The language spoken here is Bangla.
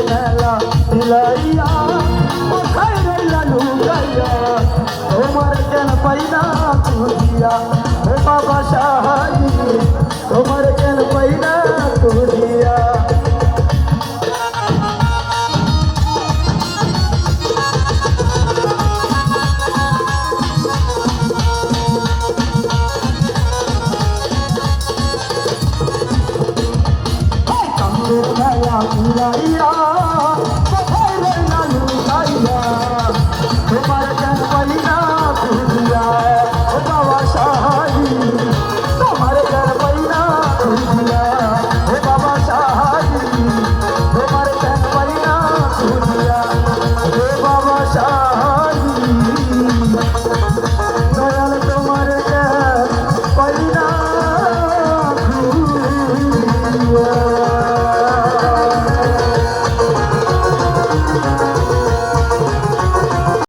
মেলা দিলাইয়া কোথায় রইলা লুকাইয়া? তোমার কেন পাইনা খুঁজিয়া তোমার মাঝে ছায়া উড়াইয়া